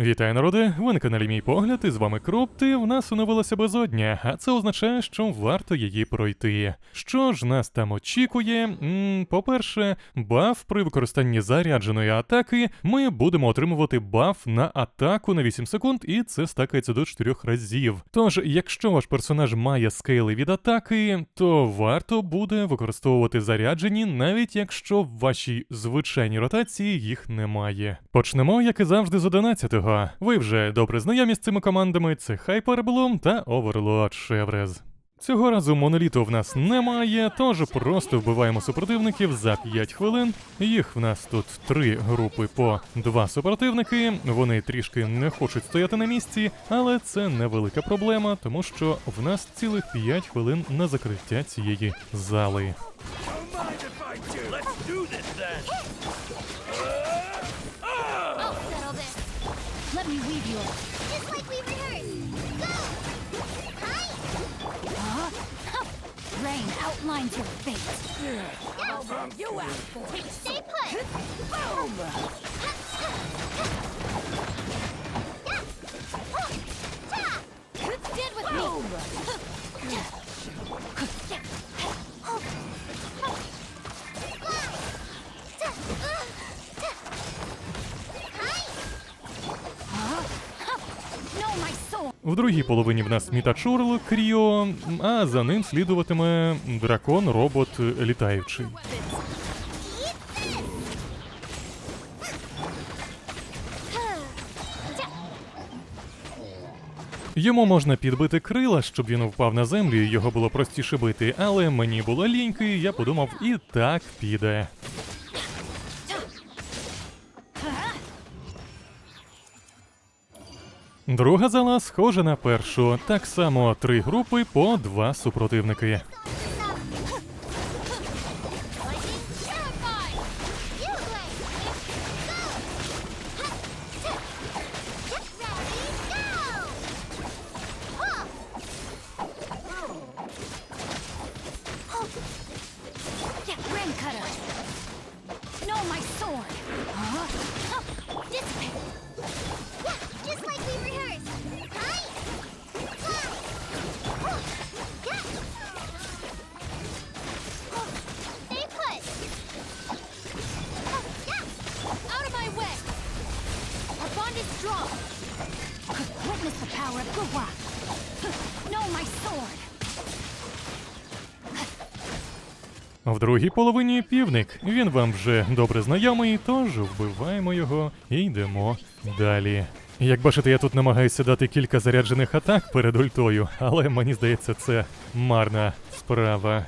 Вітаю, народи! Ви на каналі Мій Погляд, і з вами Крупти. В нас оновилася безодня, а це означає, що варто її пройти. Що ж нас там очікує? по-перше, баф при використанні зарядженої атаки. Ми будемо отримувати баф на атаку на 8 секунд, і це стакається до 4 разів. Тож, якщо ваш персонаж має скейли від атаки, то варто буде використовувати заряджені, навіть якщо в вашій звичайній ротації їх немає. Почнемо, як і завжди, з 11-го. Ви вже добре знайомі з цими командами: це Hyperbloom та Overlord Chevres. Цього разу моноліту в нас немає, тож просто вбиваємо супротивників за 5 хвилин. Їх в нас тут три групи по два супротивники. Вони трішки не хочуть стояти на місці, але це невелика проблема, тому що в нас цілих 5 хвилин на закриття цієї зали. outlines your fate. Yes. I'll bring you out. Stay put. Boom. В другій половині в нас Мітачурл Кріо, а за ним слідуватиме дракон робот літаючий. Йому можна підбити крила, щоб він впав на землю і його було простіше бити, але мені було ліньки, я подумав, і так піде. Друга зала схожа на першу. Так само три групи по два супротивники. В другій половині півник. Він вам вже добре знайомий, тож вбиваємо його і йдемо далі. Як бачите, я тут намагаюся дати кілька заряджених атак перед ультою, але мені здається, це марна справа.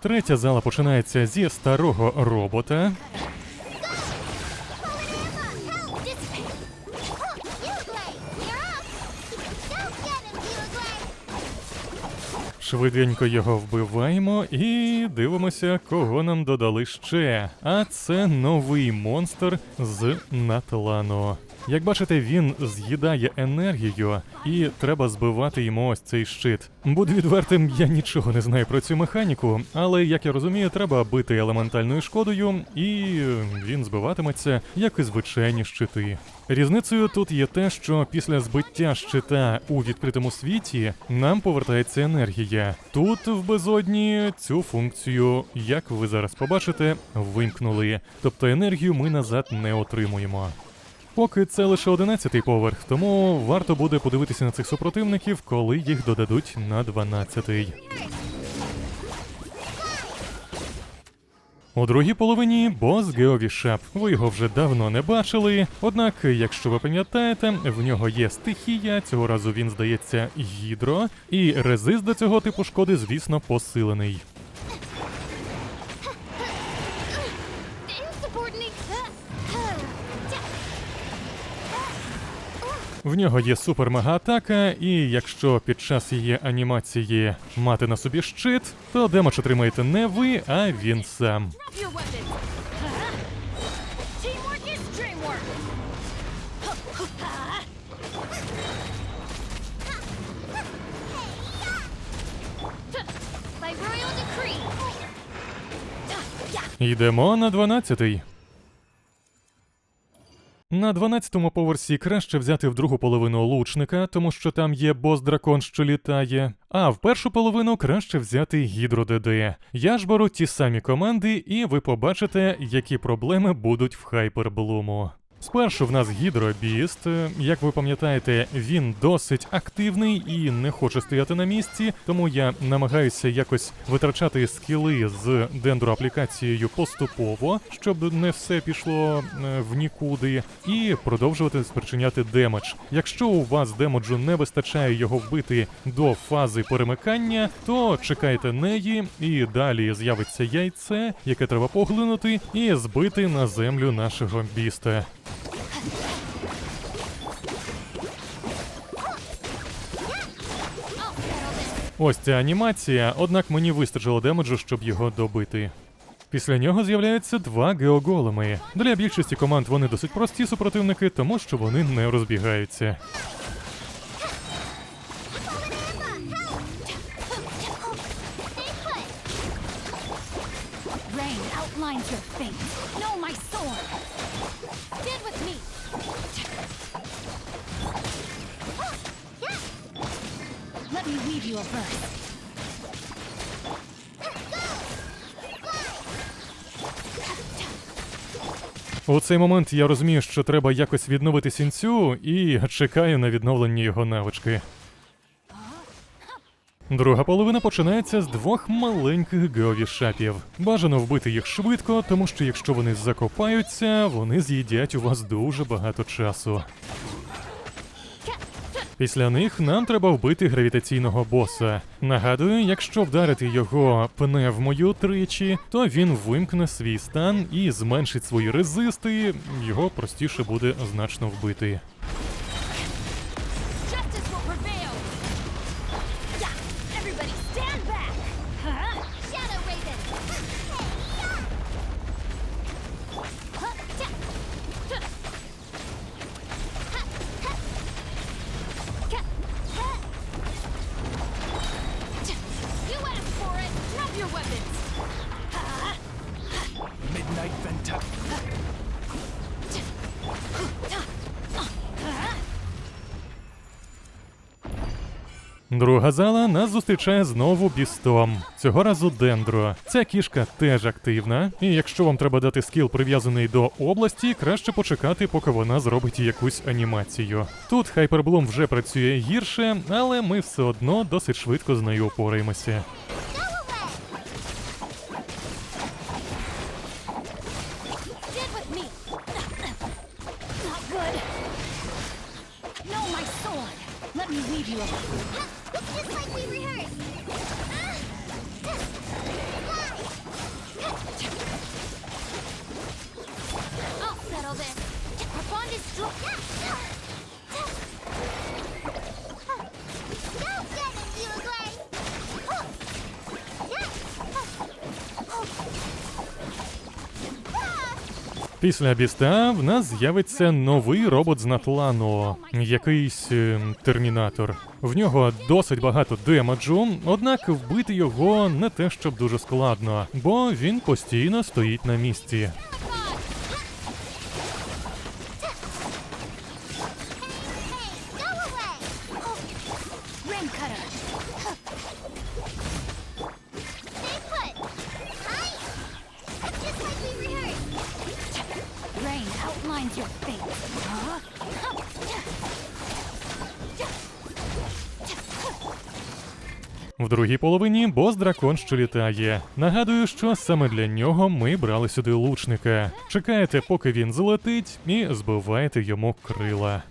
Третя зала починається зі старого робота. Швиденько його вбиваємо і дивимося, кого нам додали ще. А це новий монстр з Натлану. Як бачите, він з'їдає енергію, і треба збивати йому ось цей щит. Буду відвертим, я нічого не знаю про цю механіку, але як я розумію, треба бити елементальною шкодою, і він збиватиметься, як і звичайні щити. Різницею тут є те, що після збиття щита у відкритому світі нам повертається енергія. Тут в безодні цю функцію, як ви зараз побачите, вимкнули. Тобто енергію ми назад не отримуємо. Поки це лише 11-й поверх, тому варто буде подивитися на цих супротивників, коли їх додадуть на 12-й. У другій половині бос Геові Шап. Ви його вже давно не бачили. Однак, якщо ви пам'ятаєте, в нього є стихія. Цього разу він здається гідро, і резист до цього типу шкоди, звісно, посилений. В нього є супермега атака, і якщо під час її анімації мати на собі щит, то демедж отримаєте не ви, а він сам. Йдемо на дванадцятий. На 12-му поверсі краще взяти в другу половину лучника, тому що там є бос-дракон, що літає. А в першу половину краще взяти гідро ДД. Я ж беру ті самі команди, і ви побачите, які проблеми будуть в Хайперблуму. Спершу в нас гідробіст. Як ви пам'ятаєте, він досить активний і не хоче стояти на місці, тому я намагаюся якось витрачати скіли з дендроаплікацією поступово, щоб не все пішло е, в нікуди, і продовжувати спричиняти демедж. Якщо у вас демеджу не вистачає його вбити до фази перемикання, то чекайте неї, і далі з'явиться яйце, яке треба поглинути, і збити на землю нашого біста. Ось ця анімація, однак мені вистачило демеджу, щоб його добити. Після нього з'являються два геоголеми. Для більшості команд вони досить прості супротивники, тому що вони не розбігаються. You a. У цей момент я розумію, що треба якось відновити сінцю, і чекаю на відновлення його навички. Друга половина починається з двох маленьких геовішапів. Бажано вбити їх швидко, тому що якщо вони закопаються, вони з'їдять у вас дуже багато часу. Після них нам треба вбити гравітаційного боса. Нагадую, якщо вдарити його пневмою тричі, то він вимкне свій стан і зменшить свої резисти. Його простіше буде значно вбити. Друга зала нас зустрічає знову бістом. Цього разу дендро. Ця кішка теж активна, і якщо вам треба дати скіл прив'язаний до області, краще почекати, поки вона зробить якусь анімацію. Тут Хайперблум вже працює гірше, але ми все одно досить швидко з нею упораємося. Після біста в нас з'явиться новий робот з Натлану, якийсь е, термінатор. В нього досить багато демеджу, однак вбити його не те, щоб дуже складно, бо він постійно стоїть на місці. Другій половині бос дракон, що літає. Нагадую, що саме для нього ми брали сюди лучника. Чекаєте, поки він злетить, і збиваєте йому крила.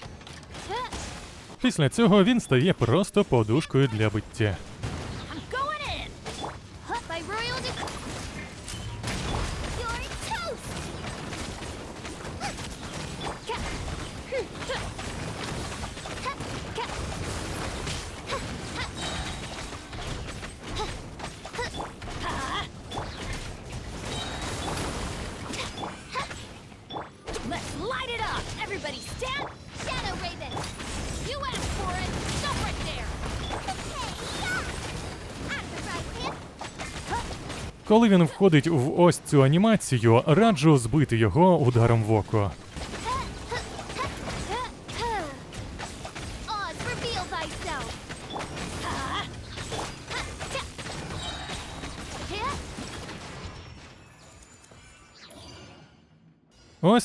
Після цього він стає просто подушкою для биття. Коли він входить в ось цю анімацію, раджу збити його ударом в око.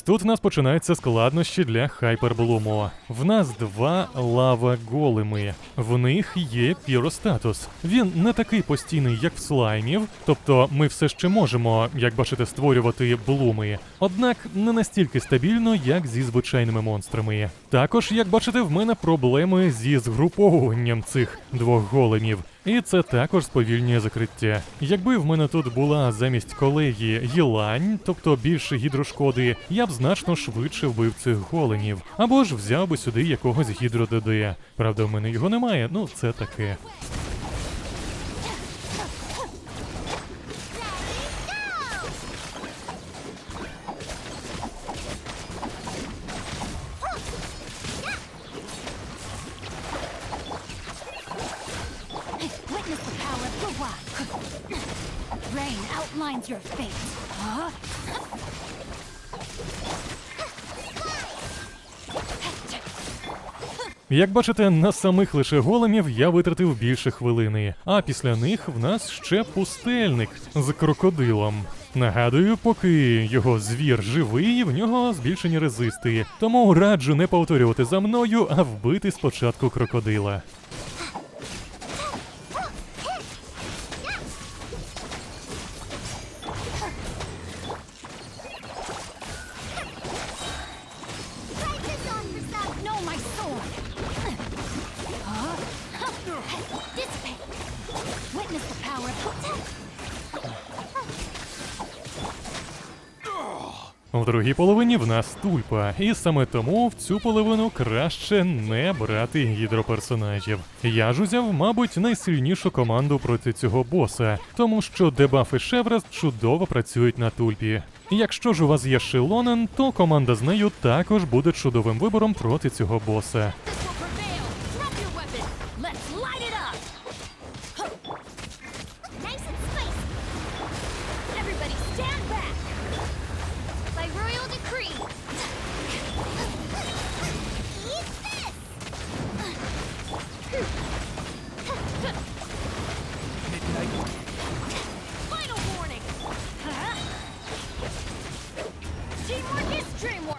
Ось тут в нас починаються складнощі для хайперблуму. В нас два лава големи. В них є піростатус. Він не такий постійний, як в слаймів, тобто ми все ще можемо, як бачите, створювати блуми. Однак не настільки стабільно, як зі звичайними монстрами. Також, як бачите, в мене проблеми зі згруповуванням цих двох големів. І це також сповільнює закриття. Якби в мене тут була замість колеги Єлань, тобто більше гідрошкоди, я б значно швидше вбив цих голенів. Або ж взяв би сюди якогось гідро ДД. Правда, в мене його немає, ну це таке. Outlines your fate. Huh? Як бачите, на самих лише големів я витратив більше хвилини, а після них в нас ще пустельник з крокодилом. Нагадую, поки його звір живий, в нього збільшені резисти. Тому раджу не повторювати за мною, а вбити спочатку крокодила. Другій половині в нас тульпа, і саме тому в цю половину краще не брати гідроперсонажів. Я ж узяв, мабуть, найсильнішу команду проти цього боса, тому що дебафи Шеврес чудово працюють на тульпі. Якщо ж у вас є Шилонен, то команда з нею також буде чудовим вибором проти цього боса.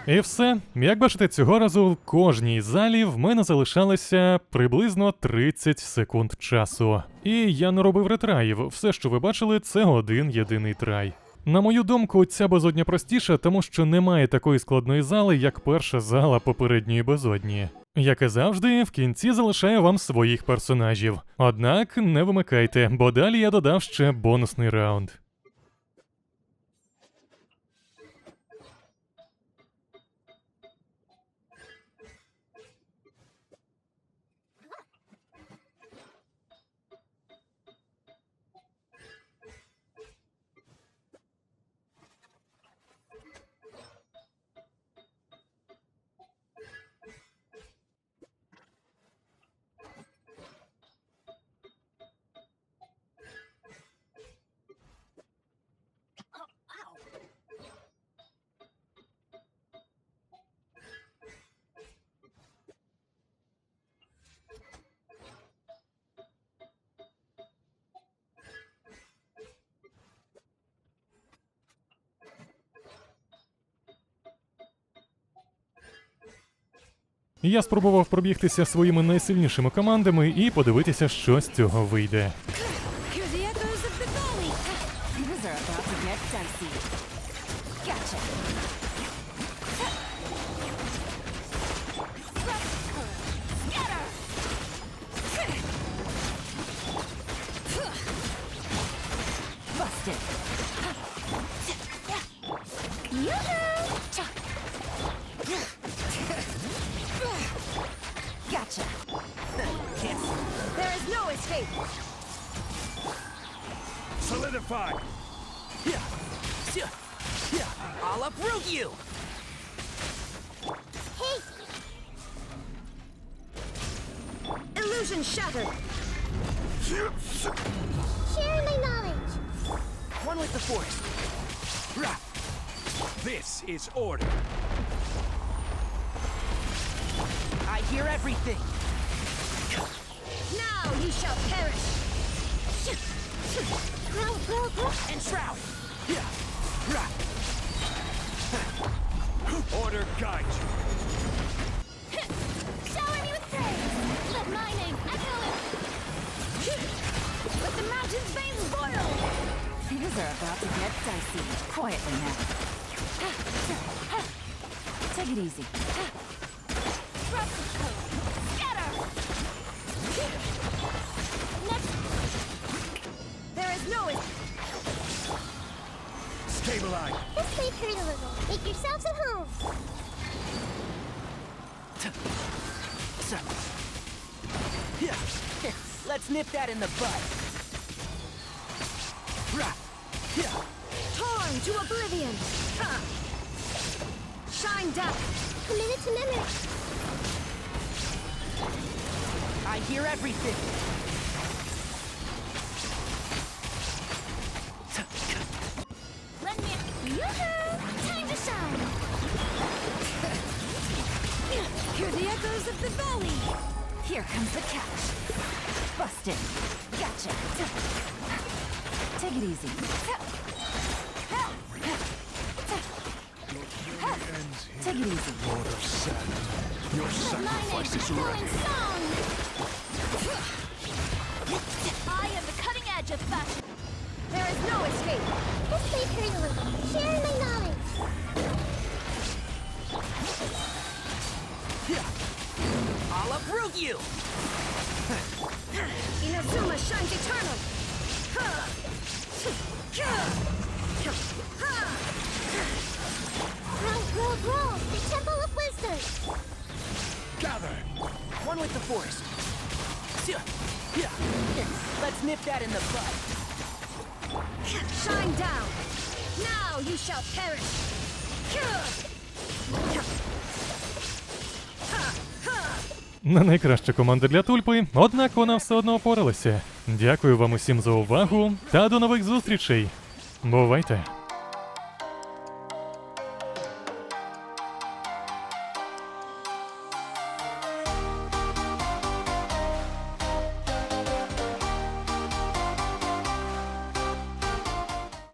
І все. Як бачите, цього разу в кожній залі в мене залишалося приблизно 30 секунд часу. І я не робив ретраїв. Все, що ви бачили, це один єдиний трай. На мою думку, ця безодня простіша, тому що немає такої складної зали, як перша зала попередньої безодні. Як і завжди, в кінці залишаю вам своїх персонажів. Однак не вимикайте, бо далі я додав ще бонусний раунд. Я спробував пробігтися своїми найсильнішими командами і подивитися, що з цього вийде. Solidify. Yeah. Yeah. Yeah. I'll uproot you. Hey! Illusion shattered. Share my knowledge. One with the force. This is order. I hear everything. Now you shall perish. And shroud. Yeah. Order guide you. Shower me with praise. Let my name echo it. Let the mountain's veins boil. Things are about to get dicey. Quietly now. Take it easy. Drop the code. Scatter snowing. Stabilize. Just stay hurt a little. Make yourselves at home. Let's nip that in the butt. Yeah. Torn to oblivion. Shine Shined up. Minute to minute. I hear everything. The echoes of the valley. Here comes the catch. Busted. Gotcha. Take it easy. Take it easy. Lord of Sand. Your Let my name sacrifice is ready. I am the cutting edge of fashion. There is no escape. Just leave her a. Share my knowledge. Yeah. I'll uproot you. Inazuma shines eternal. Grow, grow, grow! The Temple of Wisdom! Gather. One with the force. Yeah. Yeah. Let's nip that in the bud. Shine down! Now you shall perish! Не найкраща команда для тульпи, однак вона все одно опоралася. Дякую вам усім за увагу та до нових зустрічей. Бувайте!